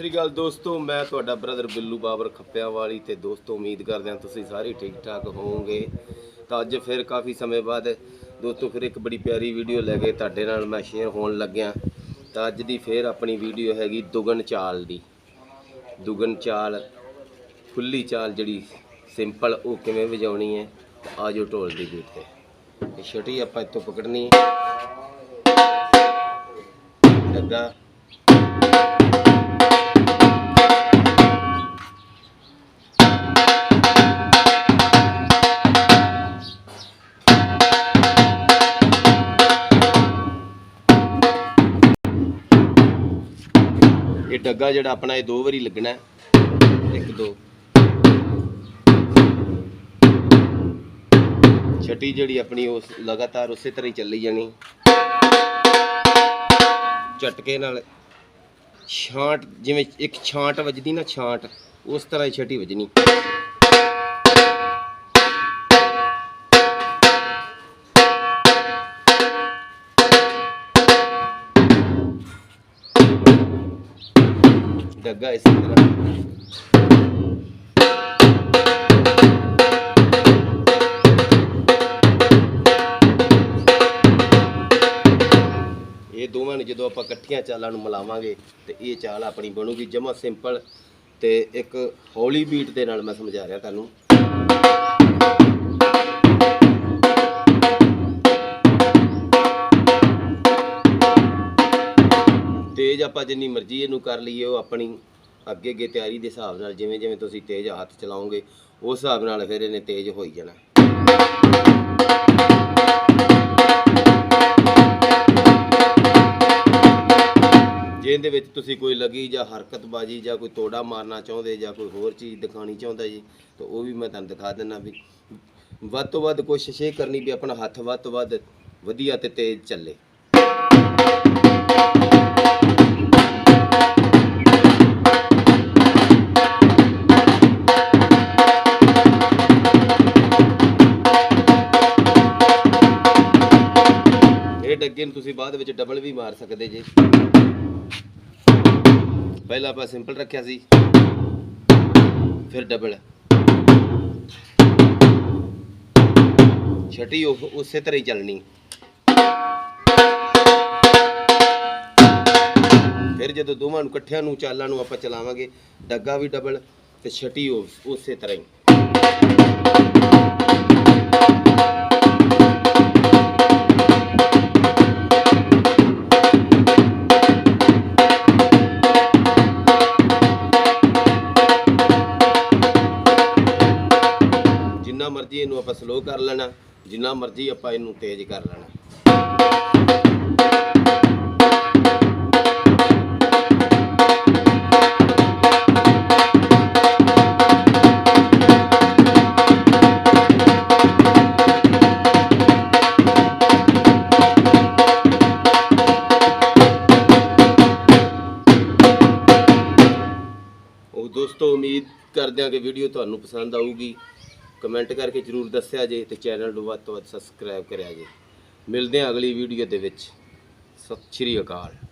ਸ੍ਰੀ ਅਕਾਲ ਦੋਸਤੋ, ਮੈਂ ਤੁਹਾਡਾ ਬ੍ਰਦਰ ਬਿੱਲੂ ਬਾਬਰ ਖੱਪਿਆਂ ਵਾਲੀ ਤੇ ਦੋਸਤੋ, ਉਮੀਦ ਕਰਦੇ ਹਾਂ ਤੁਸੀਂ ਸਾਰੇ ਠੀਕ ਠਾਕ ਹੋਵੋਗੇ। ਤਾਂ ਅੱਜ ਫਿਰ ਕਾਫੀ ਸਮੇਂ ਬਾਅਦ ਦੋਸਤੋ, ਫਿਰ ਇੱਕ ਬੜੀ ਪਿਆਰੀ ਵੀਡੀਓ ਲੈ ਕੇ ਤੁਹਾਡੇ ਨਾਲ ਮੈਂ ਸ਼ੇਅਰ ਹੋਣ ਲੱਗਿਆ। ਤਾਂ ਅੱਜ ਦੀ ਫਿਰ ਆਪਣੀ ਵੀਡੀਓ ਹੈਗੀ ਦੁਗਨ ਚਾਲ ਦੀ। ਦੁਗਨ ਚਾਲ, ਖੁੱਲੀ ਚਾਲ ਜਿਹੜੀ ਸਿੰਪਲ ਉਹ ਕਿਵੇਂ ਵਜਾਉਣੀ ਹੈ ਤਾਂ ਆਜੋ ਢੋਲ ਦੀ ਬੀਟ ਤੇ। ਇਹ ਛੋਟੀ ਆਪਾਂ ਇੱਥੋਂ ਪਕੜਨੀ ਹੈ। ਲੱਗਾ। ਇਹ ਡੱਗਾ ਜਿਹੜਾ ਆਪਣਾ ਇਹ ਦੋ ਵਾਰੀ ਲੱਗਣਾ ਇੱਕ ਦੋ। ਛਟੀ ਜਿਹੜੀ ਆਪਣੀ ਉਸ ਲਗਾਤਾਰ ਉਸੇ ਤਰ੍ਹਾਂ ਹੀ ਚੱਲੀ ਜਾਣੀ। ਝਟਕੇ ਨਾਲ ਛਾਂਟ, ਜਿਵੇਂ ਇੱਕ ਛਾਂਟ ਵੱਜਦੀ ਨਾ ਛਾਂਟ, ਉਸ ਤਰ੍ਹਾਂ ਹੀ ਛਟੀ ਵੱਜਣੀ। ਡੱਗਾ ਇਸੇ ਤਰ੍ਹਾਂ ਇਹ ਦੋਵਾਂ ਨੂੰ ਜਦੋਂ ਆਪਾਂ ਇਕੱਠੀਆਂ ਚਾਲਾਂ ਨੂੰ ਮਿਲਾਵਾਂਗੇ ਤੇ ਇਹ ਚਾਲ ਆਪਣੀ ਬਣੂਗੀ ਜਮਾ ਸਿੰਪਲ ਤੇ ਇੱਕ ਹੌਲੀ ਬੀਟ ਦੇ ਨਾਲ ਮੈਂ ਸਮਝਾ ਰਿਹਾ ਤੁਹਾਨੂੰ ਤੇਜ਼ ਆਪਾਂ ਜਿੰਨੀ ਮਰਜ਼ੀ ਇਹਨੂੰ ਕਰ ਲਈਏ, ਉਹ ਆਪਣੀ ਅੱਗੇ ਅੱਗੇ ਤਿਆਰੀ ਦੇ ਹਿਸਾਬ ਨਾਲ ਜਿਵੇਂ ਜਿਵੇਂ ਤੁਸੀਂ ਤੇਜ਼ ਹੱਥ ਚਲਾਓਗੇ, ਉਸ ਹਿਸਾਬ ਨਾਲ ਫਿਰ ਇਹਨੇ ਤੇਜ਼ ਹੋਈ ਜਾਣਾ। ਜੇ ਇਹਦੇ ਵਿੱਚ ਤੁਸੀਂ ਕੋਈ ਲਗੀ ਜਾਂ ਹਰਕਤਬਾਜੀ ਜਾਂ ਕੋਈ ਤੋੜਾ ਮਾਰਨਾ ਚਾਹੁੰਦੇ ਜਾਂ ਕੋਈ ਹੋਰ ਚੀਜ਼ ਦਿਖਾਣੀ ਚਾਹੁੰਦਾ ਜੀ, ਤਾਂ ਉਹ ਵੀ ਮੈਂ ਤੁਹਾਨੂੰ ਦਿਖਾ ਦਿੰਦਾ ਵੀ ਵੱਧ ਤੋਂ ਵੱਧ ਕੋਸ਼ਿਸ਼ ਇਹ ਕਰਨੀ ਵੀ ਆਪਣਾ ਹੱਥ ਵੱਧ ਤੋਂ ਵੱਧ ਵਧੀਆ ਤੇ ਤੇਜ਼ ਚੱਲੇ। ਇਹ ਡੱਗੇ ਨੂੰ ਤੁਸੀਂ ਬਾਅਦ ਵਿੱਚ ਡਬਲ ਵੀ ਮਾਰ ਸਕਦੇ ਜੇ। ਪਹਿਲਾਂ ਆਪਾਂ ਸਿੰਪਲ ਰੱਖਿਆ ਸੀ, ਫਿਰ ਡਬਲ ਛਟੀ ਉਹ ਉਸੇ ਤਰ੍ਹਾਂ ਹੀ ਚੱਲਣੀ। ਫਿਰ ਜਦੋਂ ਦੋਵਾਂ ਨੂੰ ਇਕੱਠਿਆਂ ਨੂੰ ਚਾਲਾਂ ਨੂੰ ਆਪਾਂ ਚਲਾਵਾਂਗੇ, ਡੱਗਾ ਵੀ ਡਬਲ ਤੇ ਛਟੀ ਉਸ- ਉਸੇ ਤਰ੍ਹਾਂ ਹੀ। ਮਰਜ਼ੀ ਇਹਨੂੰ ਆਪਾਂ ਸਲੋ ਕਰ ਲੈਣਾ, ਜਿੰਨਾ ਮਰਜ਼ੀ ਆਪਾਂ ਇਹਨੂੰ ਤੇਜ਼ ਕਰ ਲੈਣਾ। ਉਹ ਦੋਸਤੋ, ਉਮੀਦ ਕਰਦੇ ਹਾਂ ਕਿ ਵੀਡੀਓ ਤੁਹਾਨੂੰ ਪਸੰਦ ਆਊਗੀ। ਕਮੈਂਟ ਕਰਕੇ ਜਰੂਰ ਦੱਸਿਆ ਜੇ ਤੇ ਚੈਨਲ ਨੂੰ ਵੱਧ ਤੋਂ ਵੱਧ ਸਬਸਕ੍ਰਾਈਬ ਕਰਿਆ ਜੇ। ਮਿਲਦੇ ਹਾਂ ਅਗਲੀ ਵੀਡੀਓ ਦੇ ਵਿੱਚ। ਸਤਿ ਸ਼੍ਰੀ ਅਕਾਲ।